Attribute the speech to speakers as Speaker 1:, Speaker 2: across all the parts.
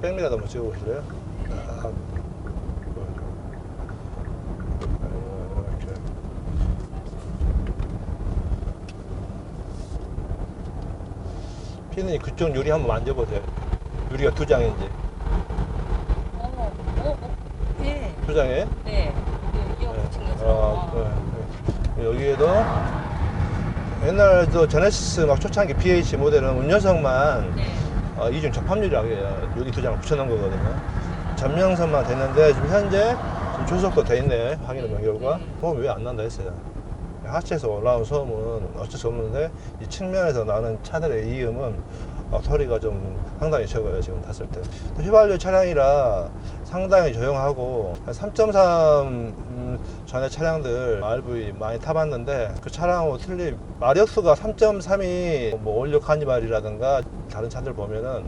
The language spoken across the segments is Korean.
Speaker 1: 백미라도 한번 찍어보실래요? 아, 이렇게. 피디님 그쪽 유리 한번 만져보세요. 유리가 두 장인지.
Speaker 2: 어, 어, 어, 네,
Speaker 1: 두 장에?
Speaker 2: 네. 이- 이어 붙인
Speaker 1: 아,
Speaker 2: 것처럼.
Speaker 1: 네, 네. 여기에도 옛날 저 제네시스 막 초창기 PH 모델은 운전석만
Speaker 2: 네.
Speaker 1: 어, 이중 접합유리라고 해요. 여기 두 장을 붙여놓은 거거든요. 전명선만 됐는데 지금 현재 지금 조석도 돼 있네. 확인의 연결과 소음이 왜 안 난다 했어요. 하체에서 올라온 소음은 어쩔 수 없는데 이 측면에서 나는 차들의 이음은 어, 소리가 좀 상당히 적어요 지금 탔을 때또 휘발유 차량이라 상당히 조용하고 3.3 전에 차량들 RV 많이 타봤는데 그 차량하고 틀리 마력수가 3.3이 뭐 올류 카니발이라든가 다른 차들 보면은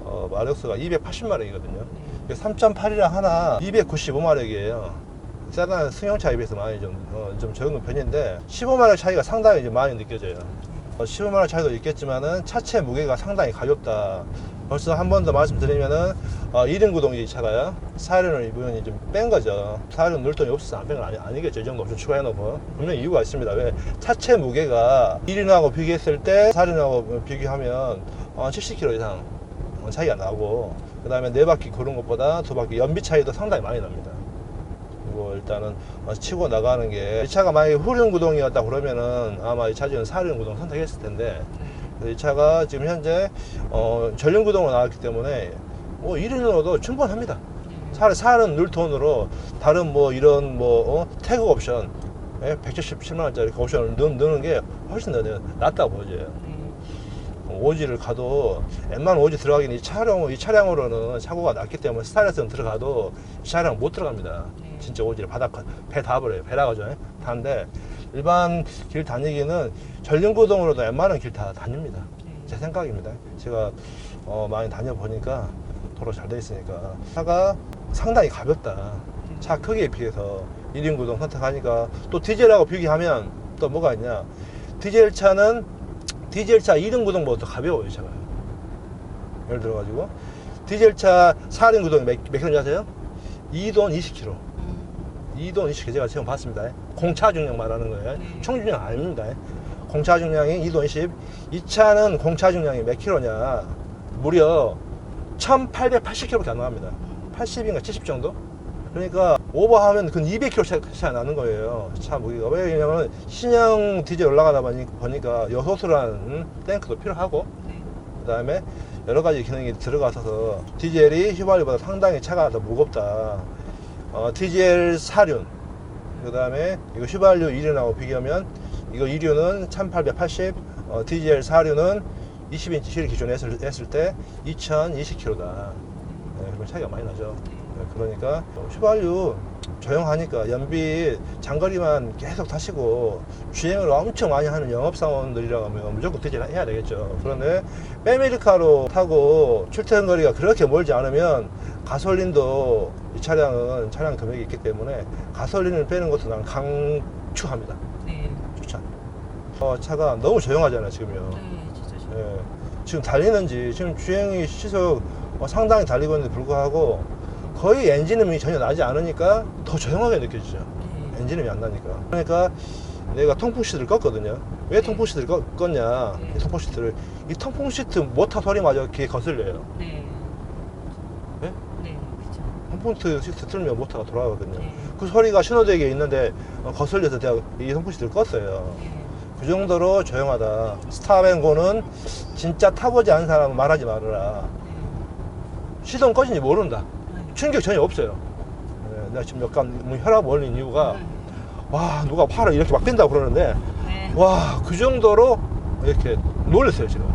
Speaker 1: 어, 마력수가 280마력이거든요 3.8이랑 하나 295마력이에요 세단 승용차에 비해서 많이 좀, 어, 좀 적은 편인데 15마력 차이가 상당히 이제 많이 느껴져요. 어, 15마력 차이도 있겠지만은 차체 무게가 상당히 가볍다. 벌써 한 번 더 말씀드리면은 어, 1인 구동이 이 차가요. 사륜을 이분이 좀 뺀 거죠. 사륜 넣을 돈이 없어서 안 뺀 건 아니, 아니겠죠. 이 정도 옵션 추가해놓고. 분명히 이유가 있습니다. 왜? 차체 무게가 1인하고 비교했을 때 사륜하고 비교하면 어, 70kg 이상 어, 차이가 나고 그 다음에 네 바퀴 고른 것보다 두 바퀴 연비 차이도 상당히 많이 납니다. 그리고 일단은 어, 치고 나가는 게 이 차가 만약에 후륜 구동이었다 그러면은 아마 이 차주는 사륜 구동 선택했을 텐데 이 차가 지금 현재 어, 전륜 구동으로 나왔기 때문에 뭐 1인으로도 충분합니다. 차라리 사륜 눌톤으로 다른 뭐 이런 뭐 어, 태그 옵션 예, 177만 원짜리 그 옵션을 넣, 넣는 게 훨씬 더 낫다고 보여져요. 오지를 가도 웬만한 오지 들어가긴 이 차량 이 차량으로는 사고가 났기 때문에 스타일에서는 들어가도 이 차량 못 들어갑니다.
Speaker 2: 네.
Speaker 1: 진짜 오지를 바닥 배 닿아버려요. 배 나가죠. 다는데 일반 길 다니기는 전륜구동으로도 웬만한 길 다 다닙니다. 제 생각입니다. 제가 어, 많이 다녀보니까 도로 잘 돼 있으니까 차가 상당히 가볍다. 차 크기에 비해서 1인 구동 선택하니까 또 디젤하고 비교하면 또 뭐가 있냐. 디젤 차는 디젤 차 1인 구동보다 더 가벼워요, 차가. 예를 들어가지고 디젤 차 4인 구동이 몇, 몇 킬로인지 아세요? 2돈 20km. 2돈 20km 제가 지금 봤습니다. 공차 중량 말하는 거예요.
Speaker 2: 네.
Speaker 1: 총 중량 아닙니다. 공차 중량이 2돈 20. 이 차는 공차 중량이 몇 킬로냐? 무려 1880km밖에 안 나갑니다. 80인가 70 정도? 그러니까 오버하면 그 200km 차이, 차이 나는 거예요. 차 무게가. 왜냐면 신형 디젤 올라가다 보니- 보니까 여소수란 음, 탱크도 필요하고 그 다음에 여러 가지 기능이 들어가서 디젤이 휘발유보다 상당히 차가 더 무겁다. 어, 디젤 사륜, 그 다음에 이거 휘발유 1륜하고 비교하면 이거 1륜은 1880, 어, 디젤 사륜은 20인치 휠 기준에 했을, 했을 때 2020km다. 네, 그럼 차이가 많이 나죠. 네, 그러니까 휘발유 조용하니까 연비 장거리만 계속 타시고 주행을 엄청 많이 하는 영업사원들이라고 하면 무조건 디젤 해야 되겠죠. 그런데 빼밀카로 타고 출퇴근 거리가 그렇게 멀지 않으면 가솔린도 이 차량은 차량 금액이 있기 때문에 가솔린을 빼는 것도 난 강추합니다.
Speaker 2: 네.
Speaker 1: 추천. 어, 차가 너무 조용하잖아요, 지금요.
Speaker 2: 네, 진짜 저.
Speaker 1: 예, 지금 달리는지 지금 주행이 시속 어, 상당히 달리고 있는데 불구하고 거의 엔진음이 전혀 나지 않으니까 더 조용하게 느껴지죠.
Speaker 2: 네.
Speaker 1: 엔진음이 안 나니까. 그러니까 내가 통풍 시트를 껐거든요. 왜 통풍 시트를 껐, 껐냐?
Speaker 2: 네.
Speaker 1: 이 통풍 시트를 이 통풍 시트 모터 소리마저 귀에 거슬려요.
Speaker 2: 네.
Speaker 1: 네?
Speaker 2: 네, 그쵸.
Speaker 1: 통풍 시트 틀면 모터가 돌아가거든요.
Speaker 2: 네.
Speaker 1: 그 소리가 신호대기에 있는데 어, 거슬려서 제가 이 통풍 시트를 껐어요.
Speaker 2: 네.
Speaker 1: 그 정도로 조용하다. 스타뱅고는 진짜 타보지 않은 사람은 말하지 말아라. 시동 꺼진지 모른다.
Speaker 2: 네.
Speaker 1: 충격 전혀 없어요. 네, 내가 지금 약간 뭐 혈압 올린 이유가
Speaker 2: 네.
Speaker 1: 와 누가 팔을 이렇게 막 뺀다고 그러는데
Speaker 2: 네.
Speaker 1: 와그 정도로 이렇게 놀랐어요 지금.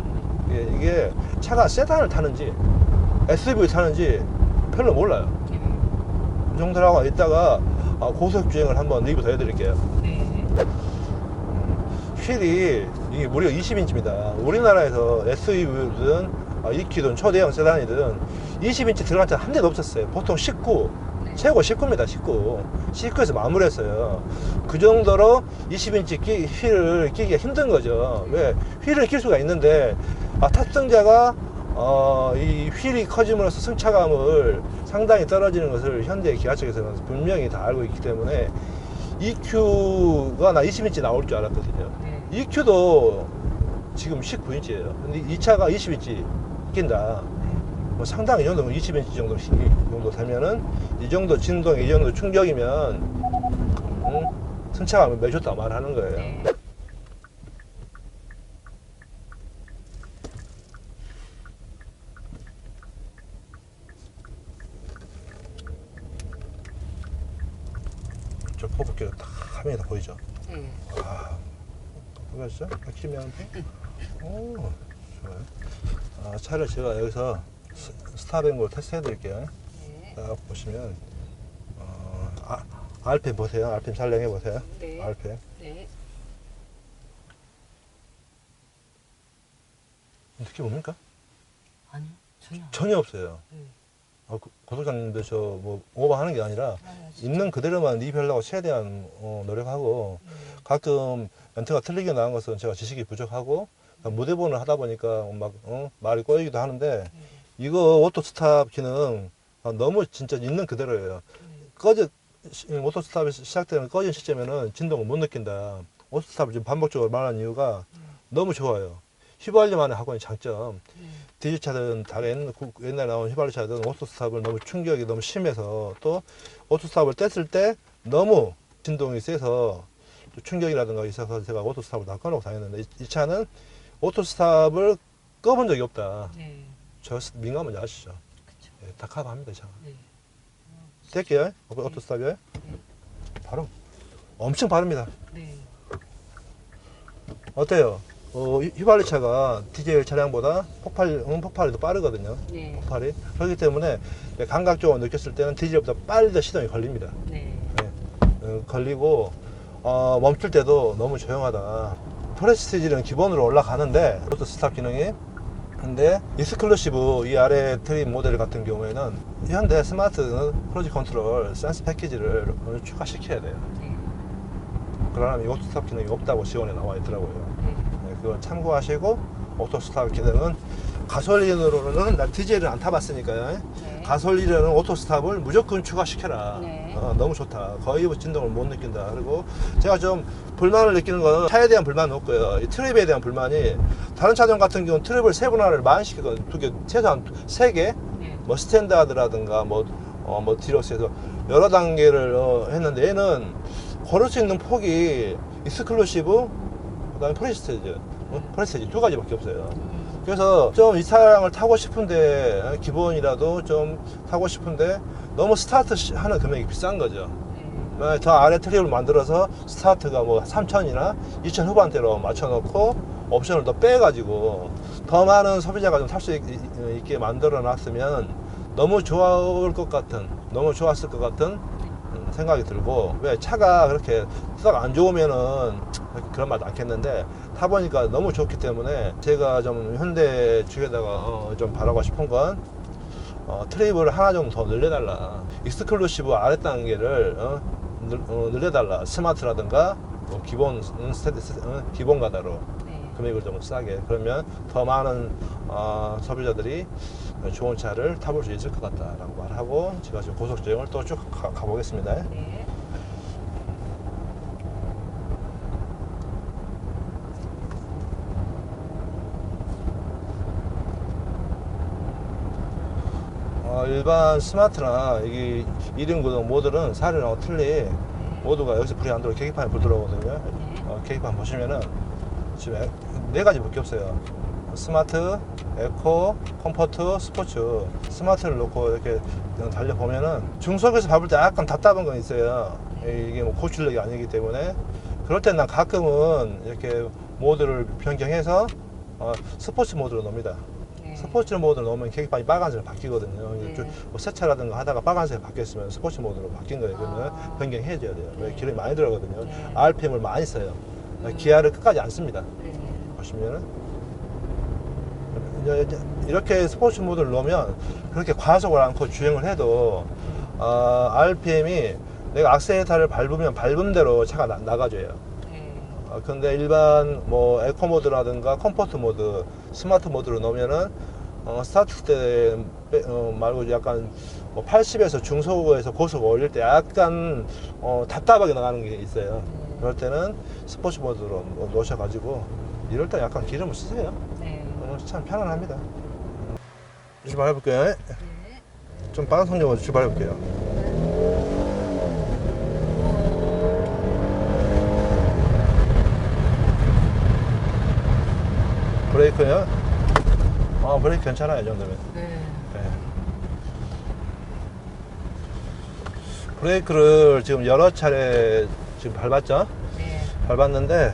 Speaker 1: 이게, 이게 차가 세단을 타는지 SUV 타는지 별로 몰라요. 정도라고 이따가 아, 고속 주행을 한번 리뷰 더 해드릴게요.
Speaker 2: 네.
Speaker 1: 휠이 이게 무려 20인치입니다. 우리나라에서 SUV든 아, EQ든 초대형 세단이든 20인치 들어간 차한 대도 없었어요. 보통 19,
Speaker 2: 네.
Speaker 1: 최고 19입니다. 19. 19에서 마무리했어요. 그 정도로 20인치 끼, 휠을 끼기가 힘든 거죠. 왜? 휠을 낄 수가 있는데 아, 탑승자가 어, 이 휠이 커짐으로써 승차감을 상당히 떨어지는 것을 현대 기아 측에서는 분명히 다 알고 있기 때문에 EQ가 나 20인치 나올 줄 알았거든요.
Speaker 2: 네.
Speaker 1: EQ도 지금 19인치예요. 근데 이 차가 20인치 낀다. 뭐 상당히 이 정도 20인치 정도 이 정도 되면은 이 정도 진동, 이 정도 충격이면 음, 승차감을 매줬다 말하는 거예요.
Speaker 2: 네.
Speaker 1: 저 포브기를 딱 화면에 다 보이죠?
Speaker 2: 네.
Speaker 1: 아, 보였어? 키면 오, 좋아요. 아, 차를 제가 여기서 스- 스타뱅골 테스트 해드릴게요.
Speaker 2: 네.
Speaker 1: 딱 보시면 어, 아, RPM 보세요. RPM 촬영해 보세요.
Speaker 2: 네.
Speaker 1: RPM.
Speaker 2: 네.
Speaker 1: 느낌 뭡니까?
Speaker 2: 아니요. 전혀.
Speaker 1: 전혀 없어요.
Speaker 2: 네.
Speaker 1: 아, 고- 고소장님도 저 뭐 오버하는 게 아니라
Speaker 2: 아.
Speaker 1: 있는 그대로만 리뷰하려고 최대한 어, 노력하고
Speaker 2: 네.
Speaker 1: 가끔 멘트가 틀리게 나온 것은 제가 지식이 부족하고 무대본을 하다 보니까 막 어, 말이 꼬이기도 하는데
Speaker 2: 네.
Speaker 1: 이거 오토스탑 기능 아, 너무 진짜 있는 그대로예요.
Speaker 2: 네.
Speaker 1: 꺼져 시- 오토스탑이 시작되는 꺼진 시점에는 진동을 못 느낀다. 오토스탑을 지금 반복적으로 말하는 이유가 너무 좋아요. 휘발유만의 있는 장점.
Speaker 2: 네.
Speaker 1: 디젤 차든 다른 구- 옛날에 나온 휘발유 차든 오토스탑을 너무 충격이 너무 심해서 또 오토스탑을 뗐을 때 너무 진동이 세서 또 충격이라든가 있어서 제가 오토스탑을 다 꺼놓고 다녔는데 이, 이 차는 오토스탑을 꺼본 적이 없다.
Speaker 2: 네.
Speaker 1: 저 스- 민감한지 아시죠?
Speaker 2: 그쵸.
Speaker 1: 예, 다 커버합니다, 이 차가.
Speaker 2: 네.
Speaker 1: 뗄게요. 오- 오토스탑이요. 바로 엄청 빠릅니다.
Speaker 2: 네.
Speaker 1: 어때요? 어, 휘- 휘발유 차가 디젤 차량보다 폭발, 음, 폭발이 더 빠르거든요.
Speaker 2: 네.
Speaker 1: 폭발이. 그렇기 때문에 감각적으로 느꼈을 때는 디젤보다 빨리 더 시동이 걸립니다.
Speaker 2: 네.
Speaker 1: 네. 어, 걸리고 어, 멈출 때도 너무 조용하다. 프레스티지는 기본으로 올라가는데 그것도 스탑 기능이 근데 익스클루시브 이 아래 트림 모델 같은 경우에는 현대 스마트 크루즈 컨트롤 센스 패키지를 추가시켜야 돼요.
Speaker 2: 네.
Speaker 1: 그러면 이 오토 스탑 기능이 없다고 지원에 나와 있더라고요.
Speaker 2: 네.
Speaker 1: 네, 그걸 참고하시고 오토 스탑 기능은 가솔린으로는 나 디젤을 안 타봤으니까요.
Speaker 2: 네.
Speaker 1: 가솔린은 오토 스탑을 무조건 추가시켜라.
Speaker 2: 네.
Speaker 1: 어, 너무 좋다. 거의 뭐 진동을 못 느낀다. 그리고 제가 좀 불만을 느끼는 거는 차에 대한 불만은 없고요. 이 트립에 대한 불만이 다른 차종 같은 경우는 트립을 세 분할을 많이 시키거든요. 두 개, 최소한 세 개.
Speaker 2: 네.
Speaker 1: 뭐 스탠다드라든가 뭐, 어, 뭐 디럭스에서 여러 단계를 어, 했는데 얘는 걸을 수 있는 폭이 익스클루시브 그 다음에 프레스티지 어? 프레스티지 두 가지밖에 없어요. 그래서 좀 이 차량을 타고 싶은데 어, 기본이라도 좀 타고 싶은데 너무 스타트 시- 하는 금액이 비싼 거죠.
Speaker 2: 네.
Speaker 1: 어, 저 아래 트립을 만들어서 스타트가 뭐 3천이나 2천 후반대로 맞춰놓고 옵션을 더 빼가지고 더 많은 소비자가 좀 탈 수 있게 만들어 놨으면 너무 좋을 것 같은 너무 좋았을 것 같은 음, 생각이 들고 왜 차가 그렇게 썩 안 좋으면은 그런 맛 않겠는데 타보니까 너무 좋기 때문에 제가 좀 현대 측에다가 어, 좀 바라고 싶은 건 어, 트립을 하나 정도 더 늘려달라. 익스클루시브 아래 단계를 어, 늘, 어, 늘려달라. 스마트라든가 뭐 기본 음, 스테디, 스- 어, 기본 가다로
Speaker 2: 네.
Speaker 1: 금액을 좀 싸게. 그러면 더 많은 어, 소비자들이 좋은 차를 타볼 수 있을 것 같다라고 말하고 제가 지금 고속 주행을 또 쭉 가보겠습니다.
Speaker 2: 네.
Speaker 1: 어, 일반 스마트나 이게 1인 구동 모드는 사륜하고 틀리 모두가 여기서 불이 안 들어오고 계기판에 불 들어오거든요.
Speaker 2: 네.
Speaker 1: 어, 계기판 보시면은 지금 에- 네 가지 밖에 없어요. 스마트, 에코, 컴포트, 스포츠. 스마트를 놓고 이렇게 달려 보면은 중속에서 밟을 때 약간 답답한 건 있어요. 이게 뭐 고출력이 아니기 때문에 그럴 때 난 가끔은 이렇게 모드를 변경해서 어, 스포츠 모드로 넣습니다.
Speaker 2: 네.
Speaker 1: 스포츠 모드로 넣으면 계기판이 빨간색으로 바뀌거든요.
Speaker 2: 네.
Speaker 1: 좀 뭐 세차라든가 하다가 빨간색 바뀌었으면 스포츠 모드로 바뀐 거예요. 그러면
Speaker 2: 아.
Speaker 1: 변경해줘야 돼요. 왜
Speaker 2: 네.
Speaker 1: 기름이 많이 들어가거든요.
Speaker 2: 네.
Speaker 1: RPM을 많이 써요.
Speaker 2: 음.
Speaker 1: 기아를 끝까지 안 씁니다.
Speaker 2: 네.
Speaker 1: 보시면은 이렇게 스포츠 모드를 넣으면 그렇게 과속을 않고 주행을 해도 어, RPM이 내가 악셀레이터를 밟으면 밟은 대로 차가 나, 나가줘요.
Speaker 2: 네.
Speaker 1: 어, 근데 일반 뭐 에코 모드라든가 컴포트 모드, 스마트 모드로 넣으면은 어, 스타트 때 빼- 어, 말고 약간 뭐 80에서 중속에서 고속 올릴 때 약간 어, 답답하게 나가는 게 있어요. 그럴 때는 스포츠 모드로 뭐 놓으셔가지고 이럴 때 약간 기름을 쓰세요.
Speaker 2: 네.
Speaker 1: 어, 참 편안합니다. 출발해볼게요.
Speaker 2: 네.
Speaker 1: 좀 빠른 속력으로 출발해볼게요. 브레이크요? 아 브레이크 괜찮아요 이 정도면.
Speaker 2: 네.
Speaker 1: 네. 브레이크를 지금 여러 차례 지금 밟았죠?
Speaker 2: 네.
Speaker 1: 밟았는데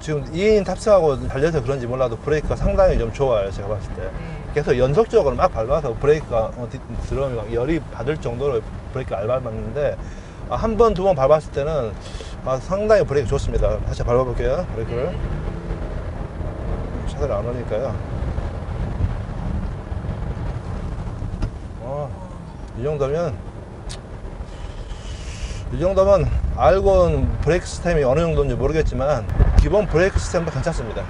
Speaker 1: 지금 2인 탑승하고 달려서 그런지 몰라도 브레이크가 상당히 좀 좋아요 제가 봤을 때.
Speaker 2: 네.
Speaker 1: 계속 연속적으로 막 밟아서 브레이크가 어, 막 열이 받을 정도로 브레이크를 안 밟았는데 아, 한 번, 두 번 밟았을 때는 아, 상당히 브레이크 좋습니다. 다시 밟아볼게요. 브레이크를. 차들 안 오니까요. 어, 이 정도면 이 정도면 알고는 브레이크 시스템이 어느 정도인지 모르겠지만 기본 브레이크 시스템도 괜찮습니다.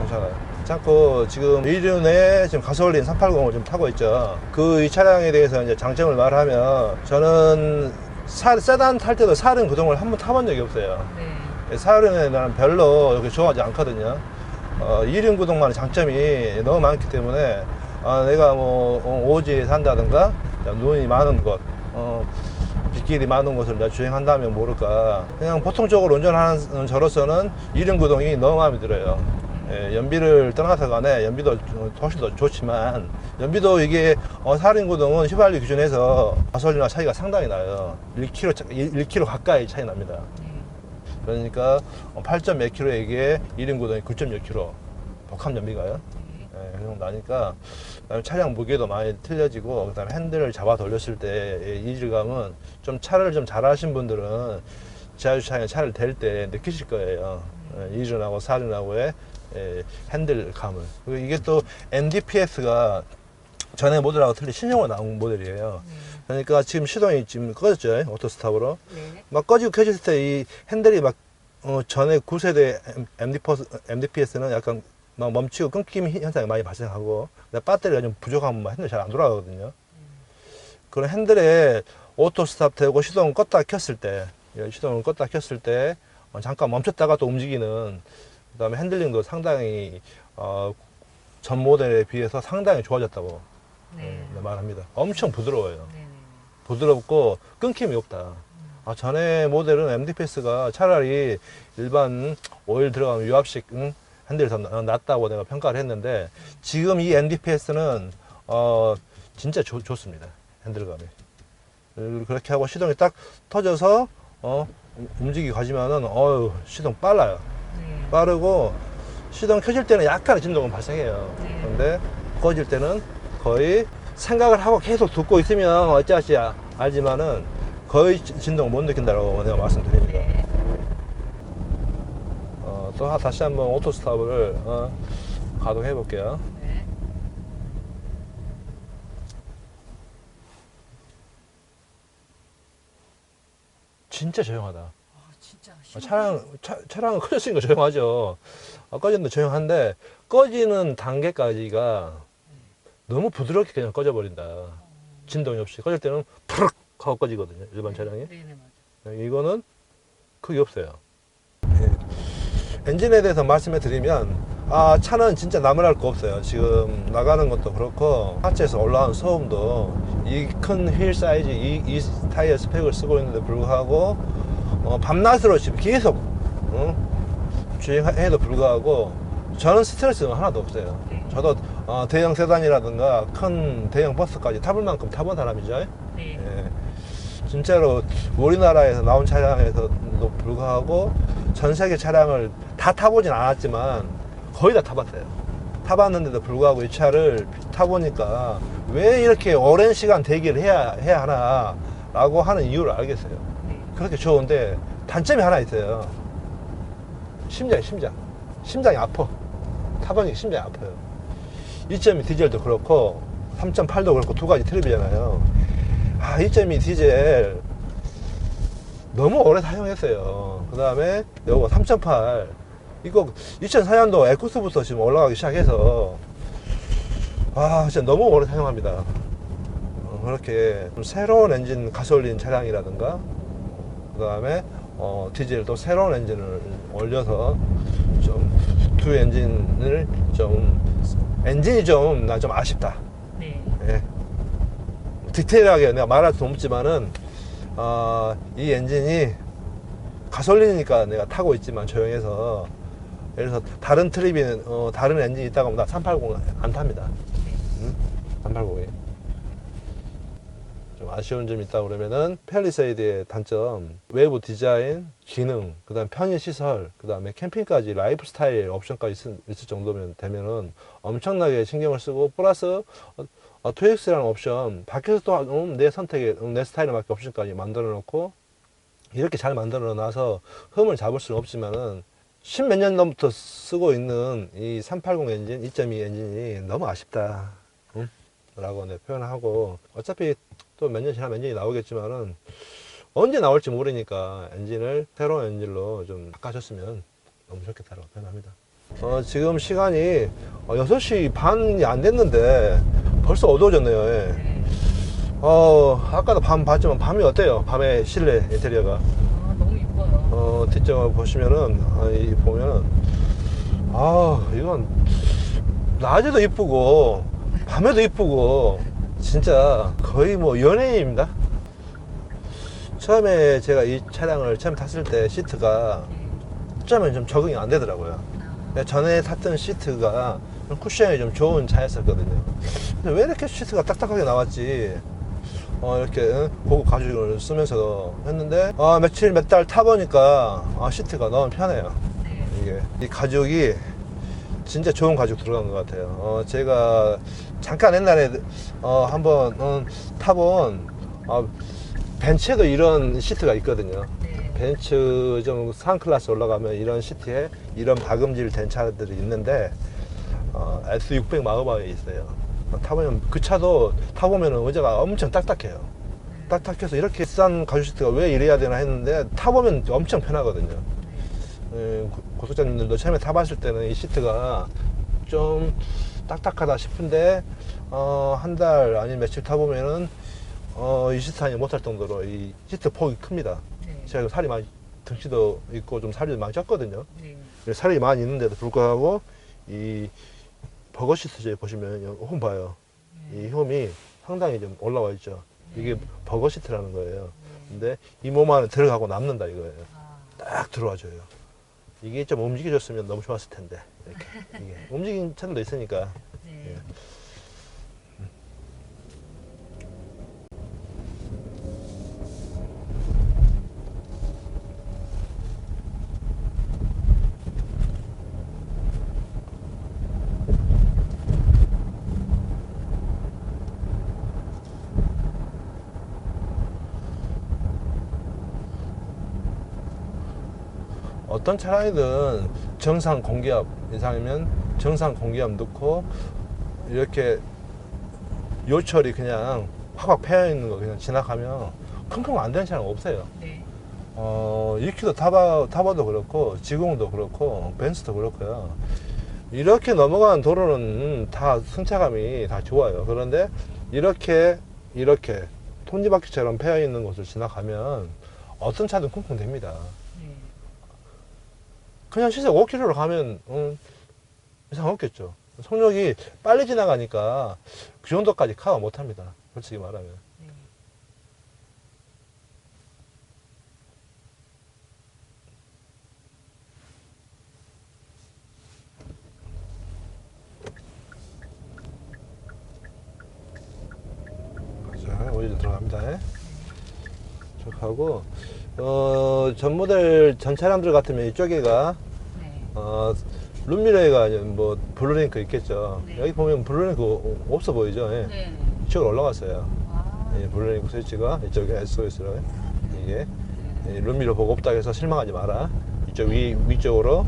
Speaker 1: 괜찮아요. 참고 지금 이륜에 지금 가솔린 380을 좀 타고 있죠. 그 이 차량에 대해서 이제 장점을 말하면 저는 사, 세단 탈 때도 사륜 구동을 한 번 타본 적이 없어요.
Speaker 2: 네.
Speaker 1: 사륜에 나는 별로 이렇게 좋아하지 않거든요. 어, 이륜 구동만의 장점이 너무 많기 때문에 아, 내가 뭐 어, 오지에 산다든가 눈이 많은 곳, 어, 빗길이 많은 곳을 내가 주행한다면 모를까. 그냥 보통적으로 운전하는 저로서는 이륜 구동이 너무 마음에 들어요. 예, 연비를 떠나서 간에 연비도 훨씬 더 좋지만 연비도 이게 어, 사륜 구동은 휘발유 기준에서 가솔린과 차이가 상당히 나요. 1km, 차- 1km 가까이 차이 납니다.
Speaker 2: 네.
Speaker 1: 그러니까 8점 몇 킬로에게 1인 구동이 9.6 킬로 복합 연비가요. 예, 그 정도 나니까 그다음에 차량 무게도 많이 틀려지고 그다음에 핸들을 잡아 돌렸을 때의 이질감은 좀 차를 좀 잘하신 분들은 자유차에 차를 댈 때 느끼실 거예요. 예, 이륜하고 사륜하고의 예, 핸들감을. 이게 또 NDPS가 전에 모델하고 틀린 신형으로 나온 모델이에요. 그러니까 지금 시동이 지금 꺼졌죠. 오토스탑으로.
Speaker 2: 네.
Speaker 1: 막 꺼지고 켜질 때 이 핸들이 막 어, 전에 9세대 MDPS는 약간 막 멈추고 끊김 현상이 많이 발생하고 배터리가 좀 부족하면 막 핸들 잘 안 돌아가거든요. 그런 핸들에 오토 스탑 되고 시동 껐다 켰을 때 예, 시동을 껐다 켰을 때 어, 잠깐 멈췄다가 또 움직이는 그 다음에 핸들링도 상당히 어, 전 모델에 비해서 상당히 좋아졌다고
Speaker 2: 네.
Speaker 1: 예, 말합니다. 엄청 부드러워요.
Speaker 2: 네. 네.
Speaker 1: 부드럽고 끊김이 없다. 아, 전에 모델은 MDPS가 차라리 일반 오일 들어가는 유압식 응? 핸들이 더 나- 낫다고 내가 평가를 했는데 지금 이 MDPS는 어, 진짜 좋, 좋습니다. 핸들감이. 그- 그렇게 하고 시동이 딱 터져서 어, 움직이고 가지면은 어유 시동 빨라요.
Speaker 2: 네.
Speaker 1: 빠르고 시동 켜질 때는 약간의 진동은 발생해요.
Speaker 2: 네.
Speaker 1: 그런데 꺼질 때는 거의 생각을 하고 계속 듣고 있으면 어찌하시 알지만은 거의 지- 진동을 못 느낀다고 내가 말씀드립니다.
Speaker 2: 네.
Speaker 1: 어, 또 하- 다시 한번 오토스탑을 어, 가동해 볼게요.
Speaker 2: 네.
Speaker 1: 진짜 조용하다.
Speaker 2: 아, 진짜.
Speaker 1: 아, 차량, 차, 차량은 꺼졌으니까 조용하죠. 아, 꺼졌는데 조용한데, 꺼지는 단계까지가 너무 부드럽게 그냥 꺼져버린다. 진동이 없이. 꺼질 때는 푸르륵 하고 꺼지거든요. 일반 차량이.
Speaker 2: 네, 네.
Speaker 1: 이거는 그게 없어요. 예. 엔진에 대해서 말씀해 드리면, 아, 차는 진짜 나무랄 거 없어요. 지금 나가는 것도 그렇고, 하체에서 올라오는 소음도 이 큰 휠 사이즈, 이, 이 타이어 스펙을 쓰고 있는데 불구하고, 어, 밤낮으로 지금 계속, 어? 주행해도 불구하고, 저는 스트레스는 하나도 없어요.
Speaker 2: 네.
Speaker 1: 저도 어, 대형 세단이라든가 큰 대형 버스까지 타볼 만큼 타본 사람이죠.
Speaker 2: 네.
Speaker 1: 예. 진짜로 우리나라에서 나온 차량에서도 불구하고 전 세계 차량을 다 타보진 않았지만 거의 다 타봤어요. 타봤는데도 불구하고 이 차를 타보니까 왜 이렇게 오랜 시간 대기를 해야, 해야 하나 라고 하는 이유를 알겠어요.
Speaker 2: 네.
Speaker 1: 그렇게 좋은데 단점이 하나 있어요. 심장이 심장. 심장이 아파. 타보니까 심장이 아파요. 2.2 디젤도 그렇고 3.8도 그렇고 두 가지 트립이잖아요. 아, 2.2 디젤 너무 오래 사용했어요. 그 다음에 요거 3.8 이거 2004년도 에쿠스부터 지금 올라가기 시작해서 아 진짜 너무 오래 사용합니다. 어, 그렇게 좀 새로운 엔진 가솔린 차량이라든가 그 다음에 어, 디젤도 새로운 엔진을 올려서 좀 두 엔진을 좀 엔진이 좀 나 좀 아쉽다.
Speaker 2: 네.
Speaker 1: 예. 디테일하게 내가 말할 수 없지만은 어, 이 엔진이 가솔린이니까 내가 타고 있지만 조용해서 예를 들어서 다른 트립이 어, 다른 엔진이 있다고 하면 나 380 안 탑니다. 응? 380이. 좀 아쉬운 점이 있다 그러면은 펠리세이드의 단점 외부 디자인, 기능, 그다음 편의 시설, 그다음에 캠핑까지 라이프 스타일 옵션까지 있을, 정도면 되면은 엄청나게 신경을 쓰고 플러스 어, 어, 2X라는 옵션 밖에서 또 음, 내 선택에 음, 내 스타일에 맞게 옵션까지 만들어 놓고 이렇게 잘 만들어 놔서 흠을 잡을 수는 없지만은 십몇 년 전부터 쓰고 있는 이 380 엔진, 2.2 엔진이 너무 아쉽다. 응? 라고 내 표현하고 어차피 또 몇 년 지나면 엔진이 나오겠지만은 언제 나올지 모르니까 엔진을 새로운 엔진로 좀 바꿔줬으면 너무 좋겠다고 표현합니다. 어, 지금 시간이 어, 6시 반이 안 됐는데 벌써 어두워졌네요. 예.
Speaker 2: 네.
Speaker 1: 어, 아까도 밤 봤지만 밤이 어때요? 밤에 실내 인테리어가. 어, 뒷정을 보시면은, 아, 이 보면은, 아, 이건, 낮에도 이쁘고, 밤에도 이쁘고, 진짜 거의 뭐 연예인입니다. 처음에 제가 이 차량을 처음 탔을 때 시트가 처음에 좀 적응이 안 되더라고요. 전에 탔던 시트가 좀 쿠션이 좀 좋은 차였었거든요. 근데 왜 이렇게 시트가 딱딱하게 나왔지? 어, 이렇게 응? 고급 가죽을 쓰면서 했는데 아, 며칠 몇 달 타보니까 아, 시트가 너무 편해요.
Speaker 2: 네.
Speaker 1: 이게 이 가죽이 진짜 좋은 가죽 들어간 것 같아요. 어, 제가 잠깐 옛날에 어, 한번 어, 타본 어, 벤츠에도 이런 시트가 있거든요.
Speaker 2: 네.
Speaker 1: 벤츠 좀 상 클래스 올라가면 이런 시트에 이런 박음질 된 차들이 있는데 어, S600 마우바에 있어요. 어, 타보면 그 차도 타보면 의자가 엄청 딱딱해요. 딱딱해서 이렇게 싼 가죽 시트가 왜 이래야 되나 했는데 타보면 엄청 편하거든요. 예, 고- 고속자님들도 처음에 타봤을 때는 이 시트가 좀 딱딱하다 싶은데 어, 한 달 아니면 며칠 타보면은 어, 이 시트 아니 못할 정도로 이 시트 폭이 큽니다.
Speaker 2: 네.
Speaker 1: 제가 살이 많이 등치도 있고 좀 살이 많이 쪘거든요.
Speaker 2: 네.
Speaker 1: 살이 많이 있는데도 불구하고 이 버거 시트에 보시면 홈 봐요. 이 홈이 상당히 좀 올라와 있죠. 이게 버거 시트라는 거예요. 근데 이 몸 안에 들어가고 남는다 이거예요.
Speaker 2: 아,
Speaker 1: 딱 들어와줘요. 이게 좀 움직여줬으면 너무 좋았을 텐데. 이렇게. 이게. 움직인 차들도 있으니까.
Speaker 2: 네.
Speaker 1: 어떤 차량이든 정상 공기압 이상이면 정상 공기압 넣고 이렇게 요철이 그냥 확확 패여 있는 거 그냥 지나가면 킁킁 안 되는 차량 없어요.
Speaker 2: 네.
Speaker 1: 어, 2키도 타바, 타바도 그렇고, 지공도 그렇고, 벤츠도 그렇고요. 이렇게 넘어가는 도로는 다 승차감이 다 좋아요. 그런데 이렇게, 이렇게, 톱니바퀴처럼 패여 있는 곳을 지나가면 어떤 차든 쿵쿵 됩니다.
Speaker 2: 네.
Speaker 1: 그냥 시속 5km로 가면, 음, 이상 없겠죠. 속력이 빨리 지나가니까 그 정도까지 커버 못 합니다. 솔직히 말하면.
Speaker 2: 네.
Speaker 1: 자, 오일 들어갑니다. 쭉 하고, 어, 전 모델 전 차량들 같으면 이쪽에가,
Speaker 2: 네.
Speaker 1: 어, 룸미러가 뭐, 블루링크 있겠죠.
Speaker 2: 네.
Speaker 1: 여기 보면 블루링크 없어 보이죠. 예.
Speaker 2: 네.
Speaker 1: 이쪽으로 올라갔어요.
Speaker 2: 아,
Speaker 1: 이 블루링크 스위치가 이쪽에 SOS로 이게 이 룸미러 보고 없다 해서 실망하지 마라. 이쪽 위, 위쪽으로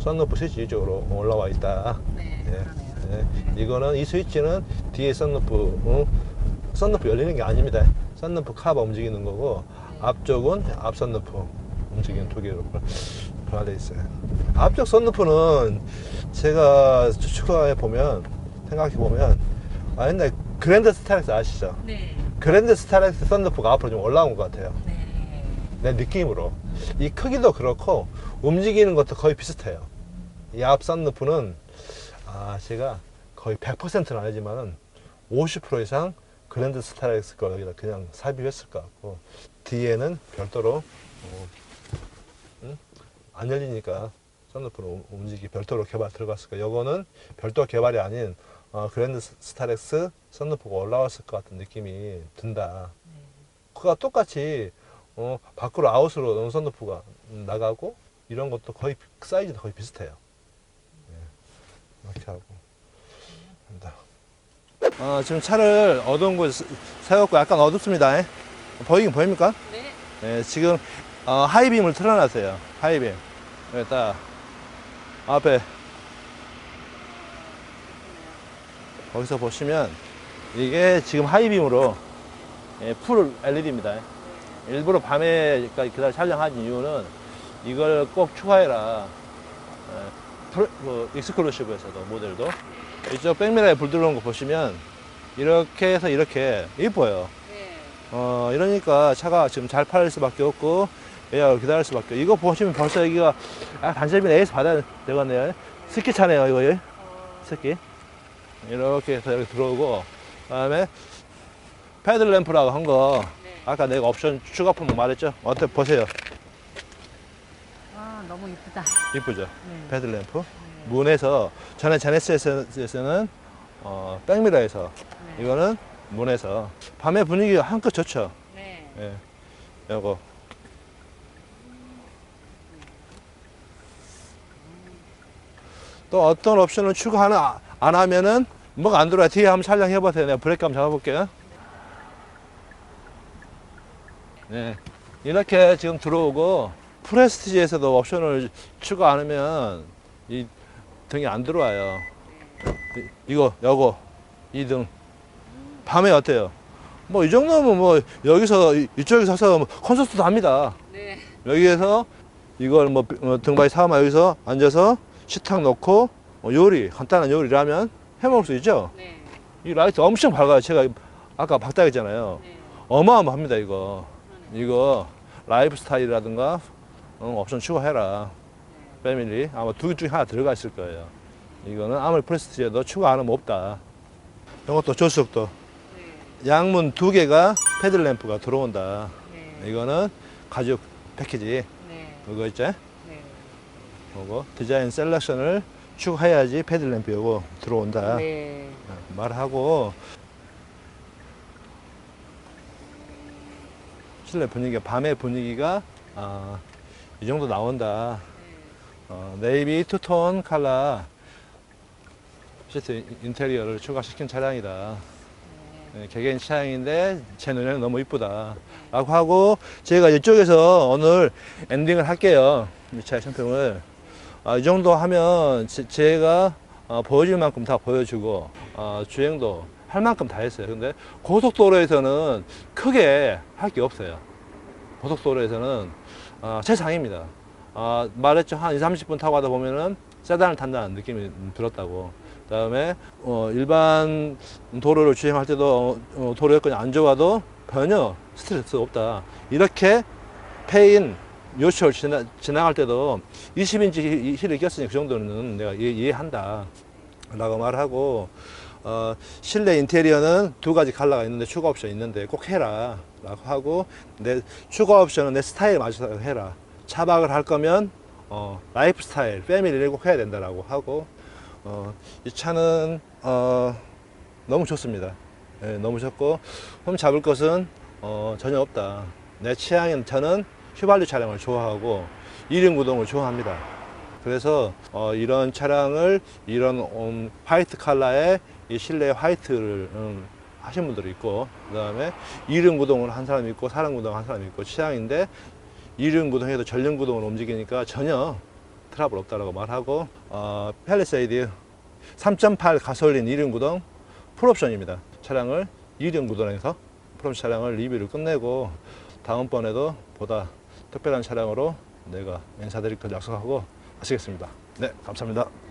Speaker 1: 썬루프 스위치 위쪽으로 올라와 있다.
Speaker 2: 네.
Speaker 1: 예. 예. 이거는 이 스위치는 뒤에 썬루프, 어? 썬루프 열리는 게 아닙니다. 썬루프 카바 움직이는 거고 앞쪽은 앞 썬루프 움직이는 두 개로 달려 있어요. 앞쪽 썬루프는 제가 추가해 보면 생각해 보면 아 옛날 그랜드 스타렉스 아시죠?
Speaker 2: 네.
Speaker 1: 그랜드 스타렉스 썬루프가 앞으로 좀 올라온 것 같아요.
Speaker 2: 네.
Speaker 1: 내 느낌으로 이 크기도 그렇고 움직이는 것도 거의 비슷해요. 이앞 썬루프는 아 제가 거의 100%는 아니지만은 50% 이상 그랜드 스타렉스 걸 여기다 그냥 삽입했을 것 같고 뒤에는 별도로 어, 응? 안 열리니까 썬루프로 움직이 별도로 개발 들어갔을 거예요. 요거는 별도 개발이 아닌 어, 그랜드 스타렉스 썬루프가 올라왔을 것 같은 느낌이 든다. 그가 똑같이 어, 밖으로 아웃으로 썬루프가 나가고 이런 것도 거의 사이즈도 거의 비슷해요. 예, 이렇게 하고 합니다. 아, 지금 차를 어두운 곳에 세웠고 약간 어둡습니다. 예. 보이긴 보입니까?
Speaker 2: 네.
Speaker 1: 네, 지금 어, 하이빔을 틀어놨어요. 하이빔. 여기다 앞에 거기서 보시면 이게 지금 하이빔으로 예, 풀 LED입니다. 일부러 밤에까지 기다려 촬영한 이유는 이걸 꼭 추가해라. 예, 프로- 그 익스클루시브에서도 모델도 이쪽 백미러에 불 들어오는 거 보시면 이렇게 해서 이렇게 이뻐요.
Speaker 2: 네.
Speaker 1: 어, 이러니까 차가 지금 잘 팔릴 수밖에 없고, 예약을 기다릴 수밖에 없고. 이거 보시면 벌써 여기가, 아, 단점이 에이스 받아야 되겠네요. 스키 차네요, 이거. 예? 스키. 이렇게 해서 여기 들어오고, 그 다음에 패들 램프라고 한 거,
Speaker 2: 네.
Speaker 1: 아까 내가 옵션 추가품 말했죠? 어때, 보세요.
Speaker 2: 아, 너무 이쁘다.
Speaker 1: 이쁘죠?
Speaker 2: 네.
Speaker 1: 패들 램프. 문에서, 전에 제네시스에서는, 어, 백미러에서,
Speaker 2: 네.
Speaker 1: 이거는 문에서. 밤에 분위기가 한껏 좋죠?
Speaker 2: 네.
Speaker 1: 예, 요거. 또 어떤 옵션을 추가하나 안 하면은 뭐가 안 들어와 뒤에 한번 촬영해 보세요. 내가 브레이크 한번 잡아볼게요. 네, 이렇게 지금 들어오고 프레스티지에서도 옵션을 추가 안 하면 이 등이 안 들어와요. 이- 이거, 요거, 이 등. 밤에 어때요? 뭐 이 정도면 뭐 여기서 이- 이쪽에 서서 뭐 콘서트도 합니다.
Speaker 2: 네.
Speaker 1: 여기에서 이걸 뭐 어, 등바이 사마 여기서 앉아서 식탁 놓고 뭐 요리 간단한 요리라면 해 먹을 수 있죠.
Speaker 2: 네.
Speaker 1: 이 라이트 엄청 밝아요. 제가 아까 박다 했잖아요.
Speaker 2: 네.
Speaker 1: 어마어마합니다 이거. 이거 라이프 스타일이라든가 어, 옵션 추가해라. 패밀리 아마 두 개 중에 하나 들어가 있을 거예요. 이거는 아무리 프레스티지에도 추가 안 하면 없다. 이것도 조수석도
Speaker 2: 네.
Speaker 1: 양문 두 개가 패들 램프가 들어온다.
Speaker 2: 네.
Speaker 1: 이거는 가죽 패키지
Speaker 2: 네.
Speaker 1: 그거 있죠?
Speaker 2: 네.
Speaker 1: 그거 디자인 셀렉션을 추가해야지 패들 램프 요거 들어온다.
Speaker 2: 네.
Speaker 1: 말하고 실내 분위기가 밤의 분위기가 아, 이 정도 나온다. 어, 네이비 투톤 컬러 시트 인테리어를 추가시킨 차량이다. 네, 개개인 차량인데 제 눈에는 너무 이쁘다. 라고 하고 제가 이쪽에서 오늘 엔딩을 할게요. 이 차의 상평을. 아, 이 정도 하면 제, 가 보여줄 만큼 다 보여주고 어, 주행도 할 만큼 다 했어요. 근데 고속도로에서는 크게 할 게 없어요. 고속도로에서는 어, 최상입니다. 아, 말했죠. 한 2, 30분 타고 가다 보면은 세단을 탄다는 느낌이 들었다고. 그 다음에 어, 일반 도로를 주행할 때도 어, 도로 여건이 안 좋아도 전혀 스트레스 없다. 이렇게 페인 요철 지나, 지나갈 때도 20인치 힐을 꼈으니 그 정도는 내가 이해, 이해 한다. 라고 말하고, 어, 실내 인테리어는 두 가지 컬러가 있는데 추가 옵션 있는데 꼭 해라. 라고 하고, 내 추가 옵션은 내 스타일에 맞춰서 해라. 차박을 할 거면, 어, 라이프 스타일, 패밀리를 꼭 해야 된다라고 하고, 어, 이 차는, 어, 너무 좋습니다. 예, 너무 좋고, 홈 잡을 것은, 어, 전혀 없다. 내 취향인 저는 휘발유 차량을 좋아하고, 이륜 구동을 좋아합니다. 그래서 어, 이런 차량을 이런 음, 화이트 컬러의 이 실내 화이트를 음, 하신 분들이 있고 그 다음에 이륜 구동을 한 사람이 있고 사륜 구동을 한 사람이 있고 취향인데 이륜 구동해도 전륜 구동으로 움직이니까 전혀 트러블 없다라고 말하고 어, 펠리세이드 3.8 가솔린 이륜 구동 풀옵션입니다. 차량을 이륜 구동해서 풀옵션 차량을 리뷰를 끝내고 다음번에도 보다 특별한 차량으로 내가 인사드릴 걸 약속하고 마치겠습니다. 네, 감사합니다.